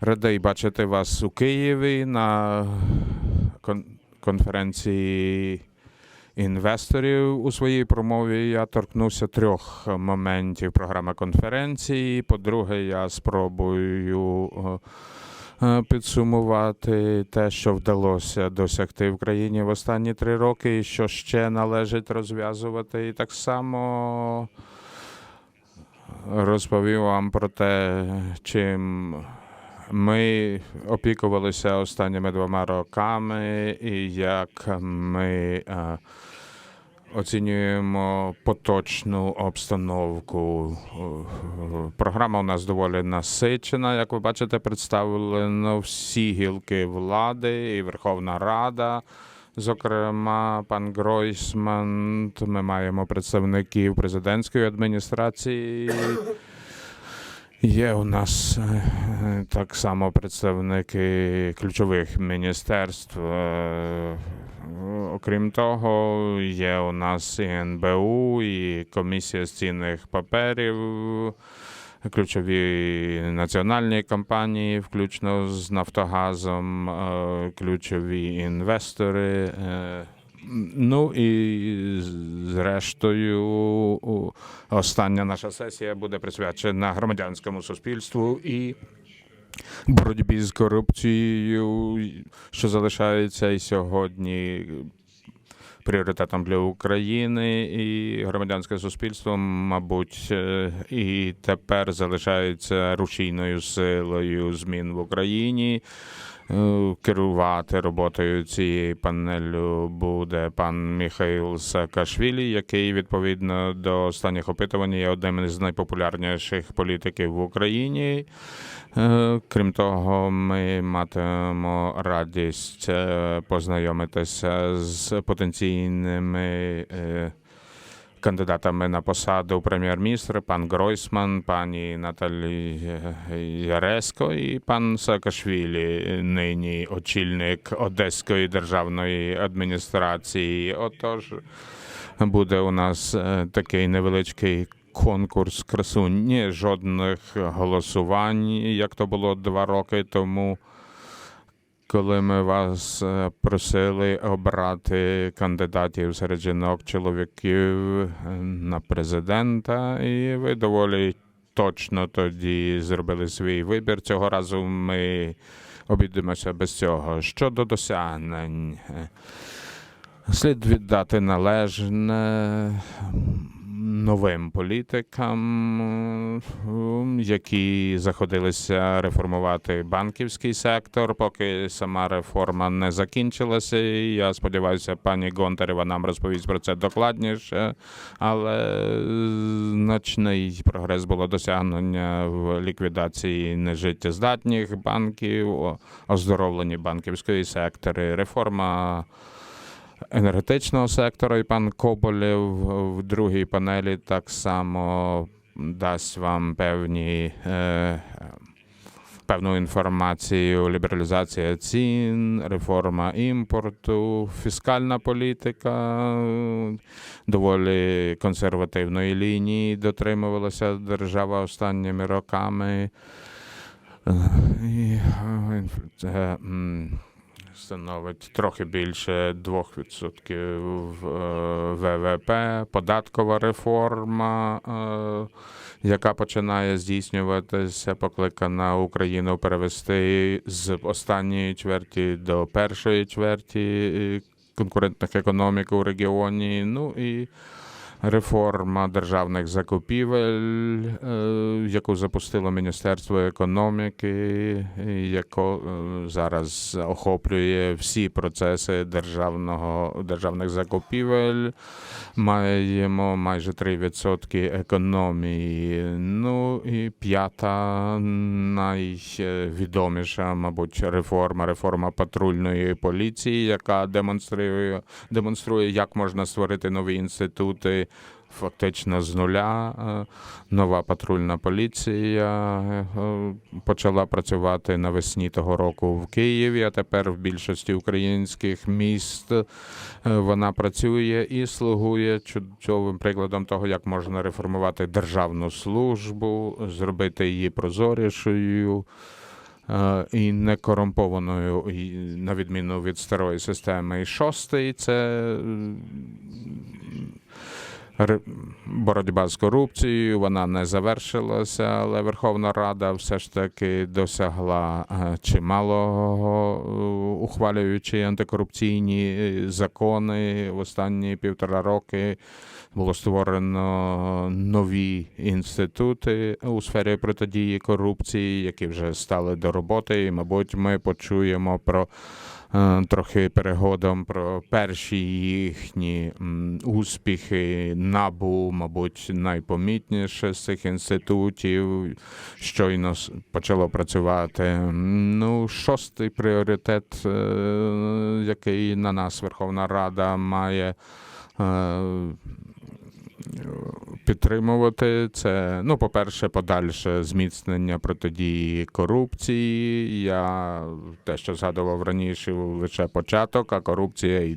Радий бачити вас у Києві на кон- конференції інвесторів. У своїй промові я торкнуся трьох моментів програми конференції. По-друге, я спробую е, е, підсумувати те, що вдалося досягти в країні в останні три роки, і що ще належить розв'язувати. І так само розповів вам про те, чим ми опікувалися останніми двома роками, і як ми е, оцінюємо поточну обстановку. Е, Програма у нас доволі насичена. Як ви бачите, представлено всі гілки влади і Верховна Рада. Зокрема, пан Гройсман, ми маємо представників президентської адміністрації. Є у нас е, так само представники ключових міністерств. Е, Окрім того, є у нас і НБУ, і комісія з цінних паперів, ключові національні компанії, включно з Нафтогазом, е, ключові інвестори. Ну і зрештою, остання наша сесія буде присвячена громадянському суспільству і боротьбі з корупцією, що залишається і сьогодні пріоритетом для України, і громадянське суспільство, мабуть, е, і тепер залишається рушійною силою змін в Україні. Е, Керувати роботою цієї панелю буде пан Міхаїл Саакашвілі, який відповідно до останніх опитувань є одним із найпопулярніших політиків в Україні. Е, Крім того, ми матимемо радість е, познайомитися з потенційними кандидатами на посаду прем'єр-міністра, пан Гройсман, пані Наталі Яресько і пан Саакашвілі, нині очільник Одеської державної адміністрації. Отож, буде у нас е, такий невеличкий конкурс красуні, жодних голосувань, як то було два роки тому. Коли ми вас е, просили обрати кандидатів серед жінок, чоловіків е, на президента, і ви доволі точно тоді зробили свій вибір. Цього разу ми обійдемося без цього. Щодо досягнень, е, слід віддати належне новим політикам, які заходилися реформувати банківський сектор, поки сама реформа не закінчилася. Я сподіваюся, пані Гонтарева нам розповість про це докладніше, але значний прогрес було досягнення в ліквідації нежиттєздатних банків, о- оздоровленні банківської сектори, реформа енергетичного сектора, і пан Коболєв в другій панелі так само дасть вам певні. Е, Певну інформацію, лібералізація цін, реформа імпорту, фіскальна політика доволі консервативної лінії дотримувалася держава останніми роками. Становить трохи більше 2% е, ВВП, податкова реформа, е, яка починає здійснюватися, покликана Україну перевести з останньої чверті до першої чверті е, конкурентних економік у регіоні. Ну і реформа державних закупівель, е, яку запустило Міністерство економіки, яко е, зараз охоплює всі процеси державного державних закупівель. Маємо майже 3% економії. Ну і п'ята найвідоміша, мабуть, реформа, реформа патрульної поліції, яка демонструє, демонструє, як можна створити нові інститути фактично з нуля. Е, Нова патрульна поліція е, почала працювати навесні того року в Києві, а тепер в більшості українських міст е, вона працює і слугує чудовим прикладом того, як можна реформувати державну службу, зробити її прозорішою. і не корумпованою, на відміну від старої системи. І шостий це боротьба з корупцією. Вона не завершилася, але Верховна Рада все ж таки досягла е, чималого, е, ухвалюючи антикорупційні е, закони в останні півтора роки. Було створено нові інститути у сфері протидії корупції, які вже стали до роботи. І, мабуть, ми почуємо про трохи перегодом про перші їхні успіхи набу, мабуть, найпомітніше з цих інститутів. Щойно почало працювати. Ну, шостий пріоритет, е, який на нас Верховна Рада має. Підтримувати це. Ну, по-перше, подальше зміцнення протидії корупції. Я те, що згадував раніше, лише початок, а корупція і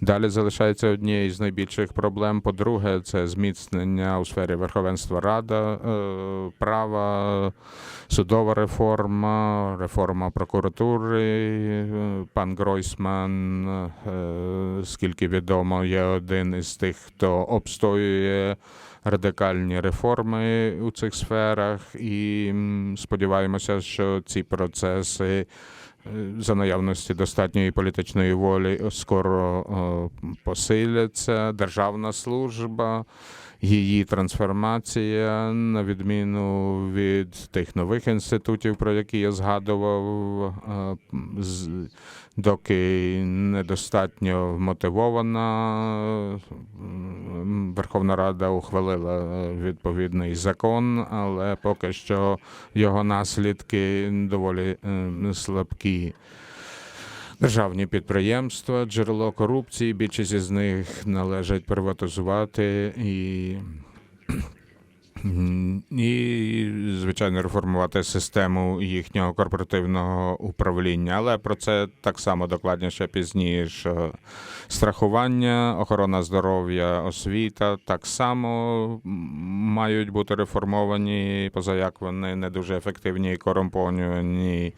далі залишається однією з найбільших проблем. По-друге, це зміцнення у сфері верховенства рада, е, права, судова реформа, реформа прокуратури. Пан Гройсман, е, скільки відомо, є один із тих, хто обстоює радикальні реформи у цих сферах, і сподіваємося, що ці процеси е, за наявності достатньої політичної волі скоро посиляться. Державна служба, її трансформація, на відміну від тих нових інститутів, про які я згадував, е, доки недостатньо вмотивована. Верховна Рада ухвалила відповідний закон, але поки що його наслідки доволі слабкі. Державні підприємства, джерело корупції, більшість із них належать приватизувати і, і звичайно, реформувати систему їхнього корпоративного управління. Але про це так само докладніше пізніше. Страхування, охорона здоров'я, освіта так само мають бути реформовані, поза як вони не дуже ефективні і корумповані.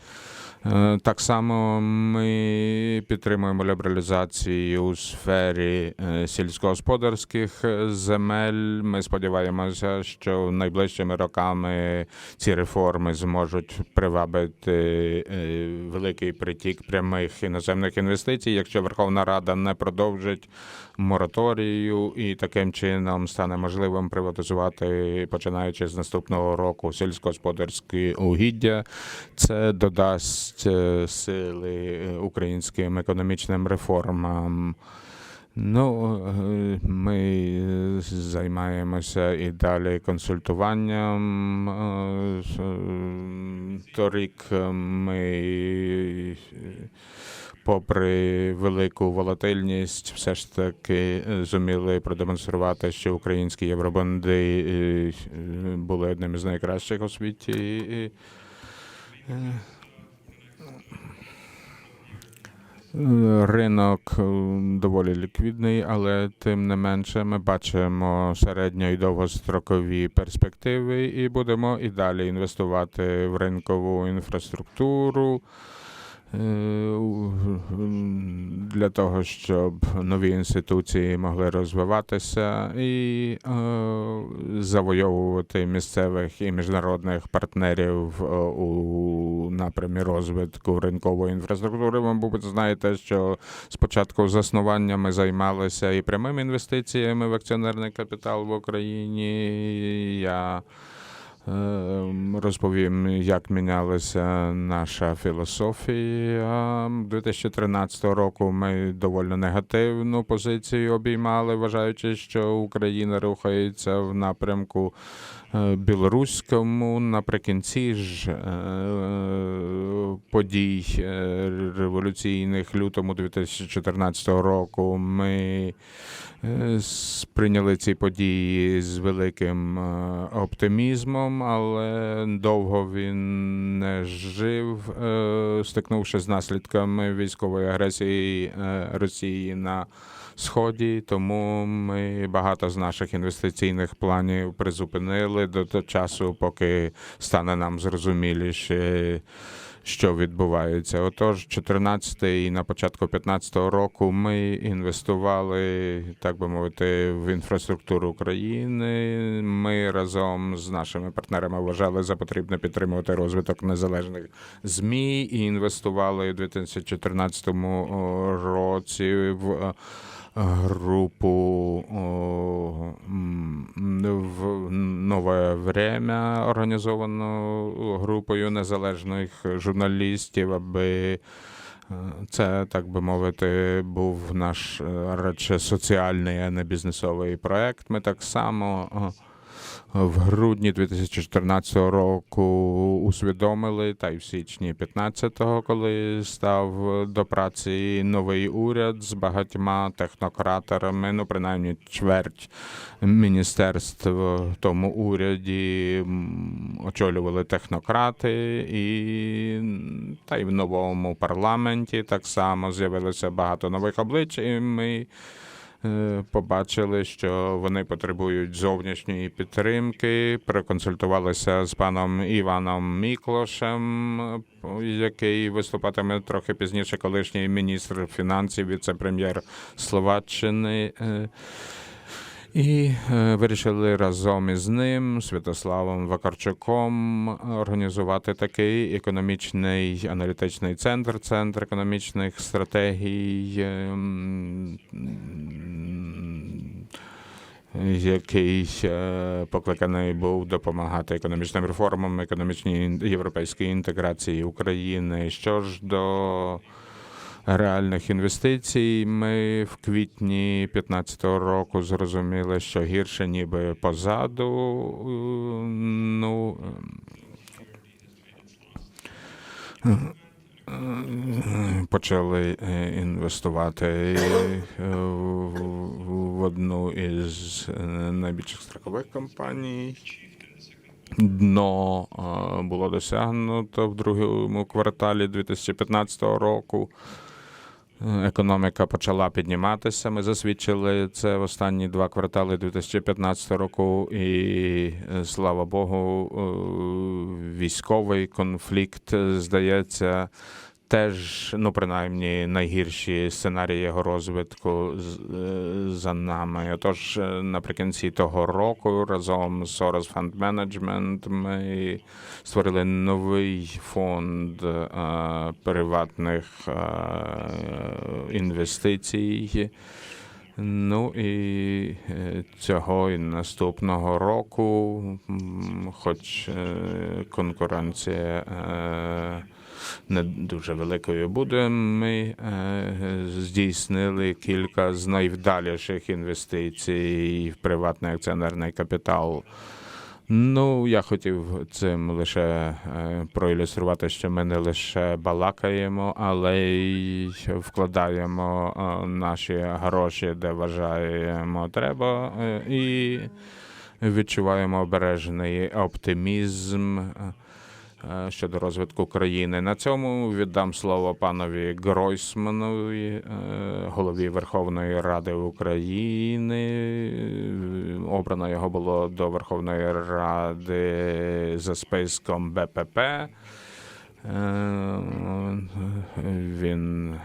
Е, Так само ми підтримуємо лібералізацію у сфері е, сільськогосподарських е, земель. Ми сподіваємося, що найближчими роками ці реформи зможуть привабити великий притік прямих іноземних інвестицій, якщо Верховна Рада не продовжить мораторію і таким чином стане можливим приватизувати, починаючи з наступного року, сільськогосподарські угіддя. Це додасть е, сили е, українським економічним реформам. Ну, е, ми займаємося і далі консультуванням. Торік ми, попри велику волатильність, все ж таки зуміли продемонструвати, що українські євробонди були одним із найкращих у світі. І, е, Ринок е, доволі ліквідний, але тим не менше ми бачимо середньо і довгострокові перспективи і будемо і далі інвестувати в ринкову інфраструктуру. е, для того, щоб нові інституції могли розвиватися і е, завойовувати місцевих і міжнародних партнерів е, у напрямі розвитку ринкової інфраструктури. Ви, мабуть, знаєте, що спочатку заснування ми займалися і прямими інвестиціями в акціонерний капітал в Україні. Я Розповім, як мінялася наша філософія. 2013 року ми доволі негативну позицію обіймали, вважаючи, що Україна рухається в напрямку білоруському. Наприкінці ж е, подій е, революційних лютому 2014 року ми е, сприйняли ці події з великим е, оптимізмом, але довго він не жив, е, стикнувши з наслідками військової агресії е, Росії на Сході. Тому ми багато з наших інвестиційних планів призупинили до того часу, поки стане нам зрозуміліше що відбувається. Отож, 14 і на початку 15 року ми інвестували, так би мовити, в інфраструктуру України. Ми разом з нашими партнерами вважали за потрібне підтримувати розвиток незалежних змі і інвестували у 2014 році в е, групу в нове время організовану групою незалежних журналістів, аби е, це, так би мовити, був наш е, радше соціальний, а не бізнесовий проект. Ми так само в грудні 2014 року усвідомили, та й в січні 15-го, коли став до праці новий уряд з багатьма технократорами, ну принаймні чверть міністерств в тому уряді очолювали технократи, і та й в новому парламенті так само з'явилося багато нових облич, і ми побачили, що вони потребують зовнішньої підтримки. Проконсультувалися з паном Іваном Міклошем, який виступатиме трохи пізніше, колишній міністр фінансів, віце-прем'єр Словаччини. Е, І е, вирішили разом із ним, Святославом Вакарчуком, організувати такий економічний аналітичний центр, центр економічних стратегій, який е, покликаний був допомагати економічним реформам, економічній європейській інтеграції України. Що ж до реальних інвестицій, ми в квітні 2015 року зрозуміли, що гірше ніби позаду. Ну, е, почали е, інвестувати е, в- одну із е, найбільших страхових компаній. Дно е, було досягнуто в другому кварталі 2015 року. Е, Економіка почала підніматися. Ми засвідчили це в останні два квартали 2015 року. І слава Богу, військовий конфлікт здається. Теж, ну принаймні, найгірші сценарії його розвитку е, за нами. Отож, е, наприкінці того року разом з Soros Fund Management ми створили новий фонд е, приватних е, інвестицій. Ну і цього і наступного року, хоч конкуренція не дуже великою буде, ми е, здійснили кілька з найвдаліших інвестицій в приватний акціонерний капітал. Ну, я хотів цим лише е, проілюструвати, що ми не лише балакаємо, але й вкладаємо е, наші гроші, де вважаємо треба, і відчуваємо обережний оптимізм. Е, Щодо розвитку країни на цьому віддам слово панові Гройсманові, е, голові Верховної Ради України. Обрано його було до Верховної Ради за списком БПП. Е, Він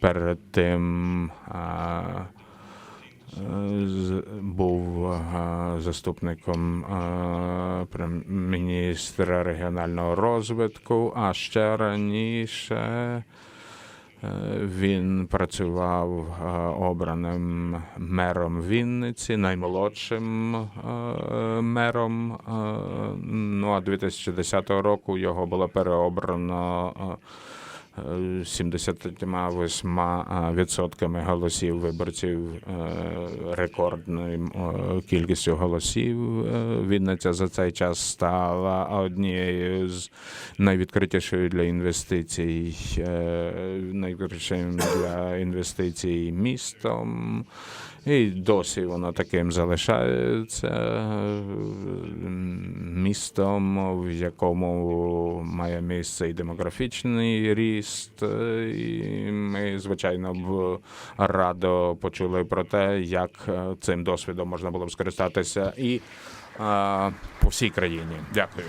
перед тим був заступником міністра регіонального розвитку, а ще раніше е, він працював обраним мером Вінниці, наймолодшим мером. Ну а 2010 року його було переобрано. Е, 78% відсотками голосів виборців е, рекордною е, кількістю голосів. Е, Вінниця за цей час стала однією з найвідкритішою для інвестицій, найвідкритішим для інвестицій містом. І досі воно таким залишається містом, в якому має місце і демографічний ріст. е, І ми, звичайно, б радо почули про те, як е, цим досвідом можна було б скористатися і е, по всій країні. Дякую.